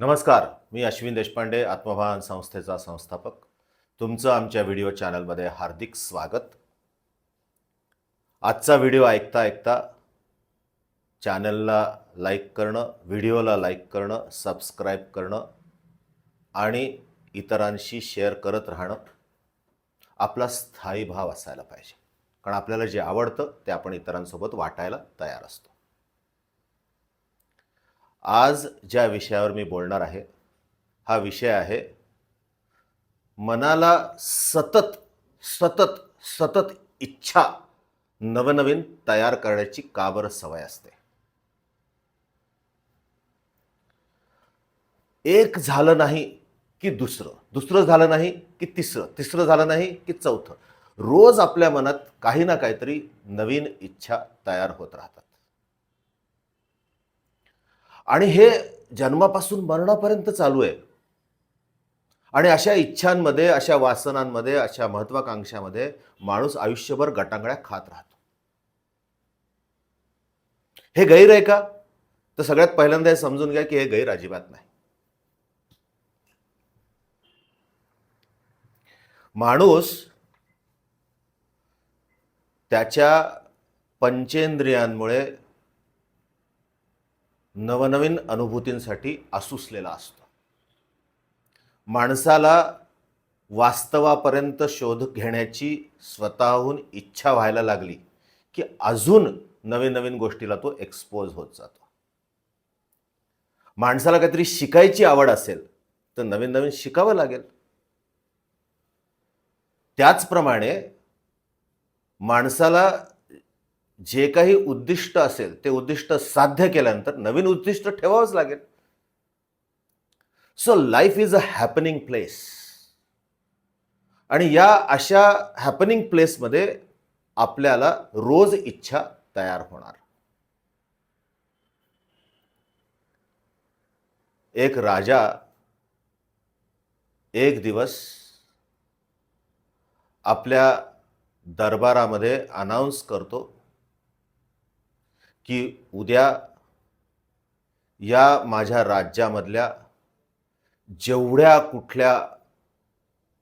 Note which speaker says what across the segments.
Speaker 1: नमस्कार मी अश्विन देशपांडे आत्मभान संस्थेचा संस्थापक. तुमचं आमच्या व्हिडिओ चॅनलमध्ये हार्दिक स्वागत. आजचा व्हिडिओ ऐकता ऐकता चॅनलला लाईक करणं व्हिडिओला लाईक करणं सबस्क्राईब करणं आणि इतरांशी शेअर करत राहणं आपला स्थायी भाव असायला पाहिजे. कारण आपल्याला जे आवडतं ते आपण इतरांसोबत वाटायला तयार असतो. आज ज्या विषयावर मी बोलणार आहे हा विषय आहे मनाला सतत सतत सतत इच्छा नवनवीन तयार करण्याची का बरं सवय असते? एक झालं नाही की दुसरं दुसरं झालं नाही की तिसरं तिसरं झालं नाही की चौथं. रोज आपल्या मनात काही ना काहीतरी नवीन इच्छा तयार होत राहतात. आणि हे जन्मापासून मरणापर्यंत चालू आहे. आणि अशा इच्छांमध्ये अशा वासनांमध्ये अशा महत्वाकांक्षामध्ये माणूस आयुष्यभर गटांगळ्या खात राहतो. हे गैर आहे का? तर सगळ्यात पहिल्यांदा हे समजून घ्या की हे गैर अजिबात नाही. माणूस त्याच्या पंचेंद्रियांमुळे नवनवीन अनुभूतींसाठी आसुसलेला असतो. माणसाला वास्तवापर्यंत शोध घेण्याची स्वतःहून इच्छा व्हायला लागली की अजून नवीन नवीन गोष्टीला तो एक्सपोज होत जातो. माणसाला काहीतरी शिकायची आवड असेल तर नवीन नवीन शिकावं लागेल. त्याचप्रमाणे माणसाला जे काही उद्दिष्ट असेल ते उद्दिष्ट साध्य केल्यानंतर नवीन उद्दिष्ट ठेवावंच लागेल. So life is a happening place आणि या अशा हॅपनिंग प्लेसमध्ये आपल्याला रोज इच्छा तयार होणार. एक राजा एक दिवस आपल्या दरबारामध्ये अनाऊन्स करतो की उद्या या माझ्या राज्यामधल्या जेवढ्या कुठल्या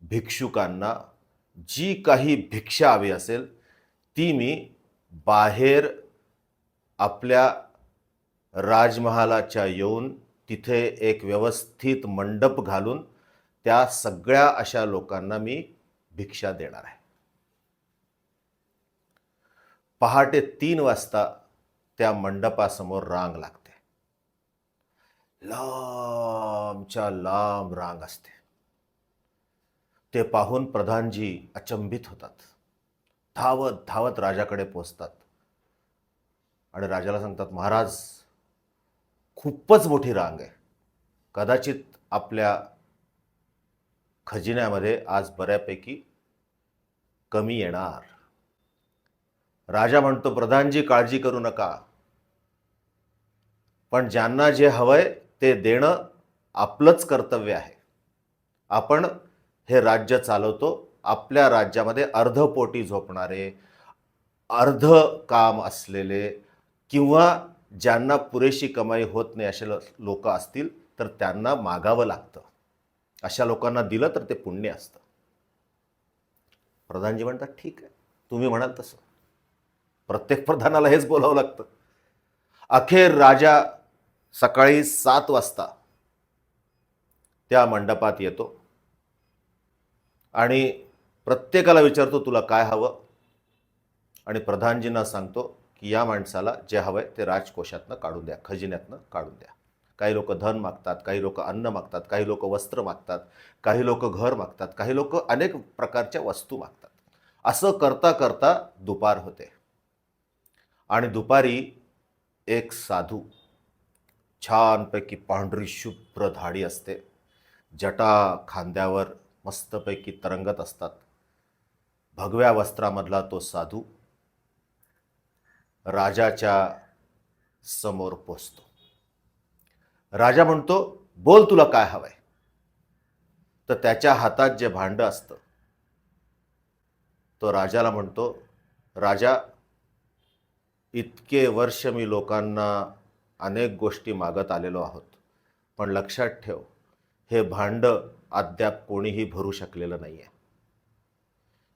Speaker 1: भिक्षुकांना जी काही भिक्षा हवी असेल ती मी बाहेर आपल्या राजमहालाच्या येऊन तिथे एक व्यवस्थित मंडप घालून त्या सगळ्या अशा लोकांना मी भिक्षा देणार आहे. पहाटे तीन वाजता त्या मंडपासमोर रांग लागते. लांबच्या लांब रांग असते. ते पाहून प्रधानजी अचंबित होतात. धावत धावत राजाकडे पोचतात. आणि राजाला सांगतात महाराज खूपच मोठी रांग आहे. कदाचित आपल्या खजिन्यामध्ये आज बऱ्यापैकी कमी येणार. राजा म्हणतो प्रधानजी काळजी करू नका. पण ज्यांना जे हवंय ते देणं आपलंच कर्तव्य आहे. आपण हे राज्य चालवतो आपल्या राज्यामध्ये अर्धपोटी झोपणारे अर्ध काम असलेले किंवा ज्यांना पुरेशी कमाई होत नाही असे लोक असतील तर त्यांना मागावं लागतं. अशा लोकांना दिलं तर ते पुण्य असतं. प्रधानजी म्हणतात ठीक आहे. तुम्ही म्हणाल तसं. प्रत्येक प्रधानाला हेच बोलावं लागतं. अखेर राजा सकाळी सात वाजता त्या मंडपात येतो आणि प्रत्येकाला विचारतो तुला काय हवं? आणि प्रधानजींना सांगतो की या माणसाला जे हवं आहे ते राजकोशातनं काढून द्या खजिन्यातनं काढून द्या. काही लोक धन मागतात काही लोक अन्न मागतात काही लोक वस्त्र मागतात काही लोक घर मागतात काही लोक अनेक प्रकारच्या वस्तू मागतात. असं करता करता दुपार होते. आणि दुपारी एक साधू छानपैकी पांढरी शुभ्र धाडी असते. जटा खांद्यावर मस्तपैकी तरंगत असतात. भगव्या वस्त्रामधला तो साधू राजाच्या समोर पोचतो. राजा म्हणतो बोल तुला काय हवंय? तर त्याच्या हातात जे भांडं असतं तो राजाला म्हणतो राजा इतके वर्ष मी लोकांना अनेक गोष्टी मागत आलेलो आहोत. पण लक्षात ठेव हे भांडं अद्याप कोणीही भरू शकलेलं नाही आहे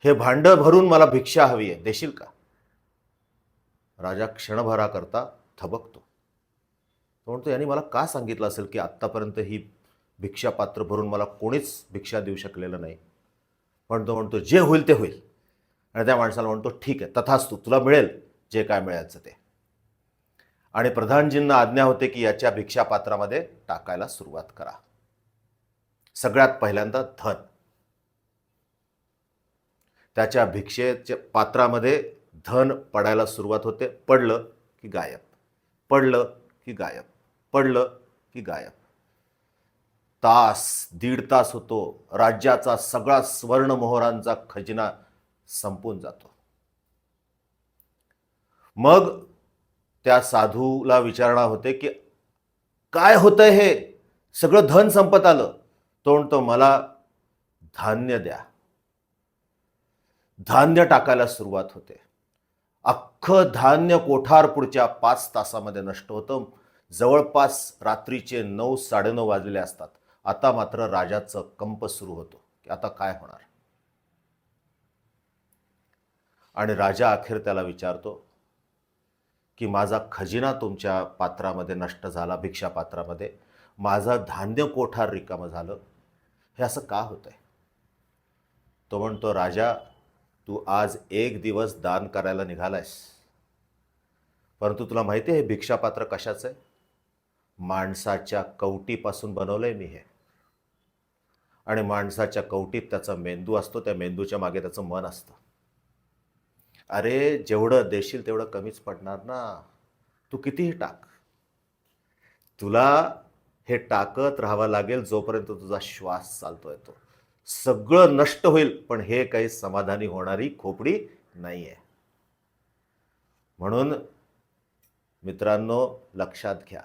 Speaker 1: हे भांडं भरून मला भिक्षा हवी आहे देशील का? राजा क्षणभराकरता थबकतो. तो म्हणतो यांनी मला का सांगितलं असेल की आत्तापर्यंत ही भिक्षा पात्र भरून मला कोणीच भिक्षा देऊ शकलेलं नाही? पण तो म्हणतो जे होईल ते होईल. आणि त्या माणसाला म्हणतो ठीक आहे तथाच तू तुला मिळेल. जे काय मिळायचं ते. आणि प्रधानजींना आज्ञा होते की याच्या भिक्षा पात्रामध्ये टाकायला सुरुवात करा. सगळ्यात पहिल्यांदा धन. त्याच्या भिक्षेच्या पात्रामध्ये धन पडायला सुरुवात होते. पडलं की गायब. पडलं की गायब. पडलं की गायब. तास दीड तास होतो. राज्याचा सगळा स्वर्णमोहरांचा खजिना संपून जातो. मग त्या साधूला विचारणा होते की काय होतंय हे? सगळं धन संपत आलं. तो म्हणतो मला धान्य द्या. धान्य टाकायला सुरुवात होते. अख्खं धान्य कोठार पुढच्या पाच तासामध्ये नष्ट होतं. जवळपास रात्रीचे नऊ साडेनऊ वाजलेले असतात. आता मात्र राजाचं कंप सुरू होतो. की आता काय होणार? आणि राजा अखेर त्याला विचारतो की माझा खजिना तुमच्या पात्रामध्ये नष्ट झाला भिक्षा पात्रामध्ये. माझं धान्य कोठार रिकामं झालं. हे असं का होतंय? तो म्हणतो राजा तू आज एक दिवस दान करायला निघालायस. परंतु तुला माहिती आहे हे भिक्षापात्र कशाचं आहे? माणसाच्या कवटीपासून बनवलं आहे मी हे. आणि माणसाच्या कवटीत त्याचा मेंदू असतो त्या मेंदूच्या मागे त्याचं मन असतं. अरे जेवढं देशील तेवढं कमीच पडणार ना. तू कितीही टाक. तुला हे टाकत राहावं लागेल जोपर्यंत तुझा श्वास चालतोय तो. सगळं नष्ट होईल पण हे काही समाधानी होणारी खोपडी नाही आहे म्हणून मित्रांनो लक्षात घ्या.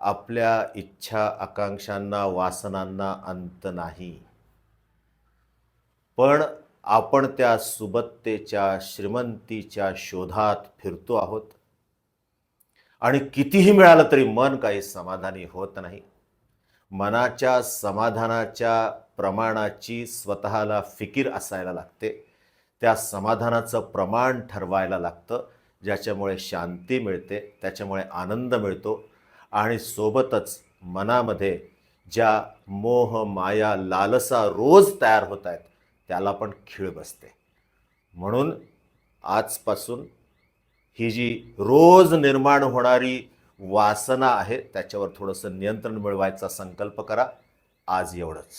Speaker 1: आपल्या इच्छा आकांक्षांना वासनांना अंत नाही. पण आपण त्या सुबत्तेच्या श्रीमंतीच्या शोधात फिरतो आहोत. आणि कितीही मिळालं तरी मन काही समाधानी होत नाही. मनाच्या समाधानाच्या प्रमाणाची स्वतःला फिकीर असायला लागते. त्या समाधानाचं प्रमाण ठरवायला लागतं. ज्याच्यामुळे शांती मिळते त्याच्यामुळे आनंद मिळतो. आणि सोबतच मनामध्ये ज्या मोह माया लालसा रोज तयार होत आहेत त्याला पण खीळ बसते. म्हणून आजपासून ही जी रोज निर्माण होणारी वासना आहे त्याच्यावर थोडंसं नियंत्रण मिळवायचा संकल्प करा. आज एवढंच.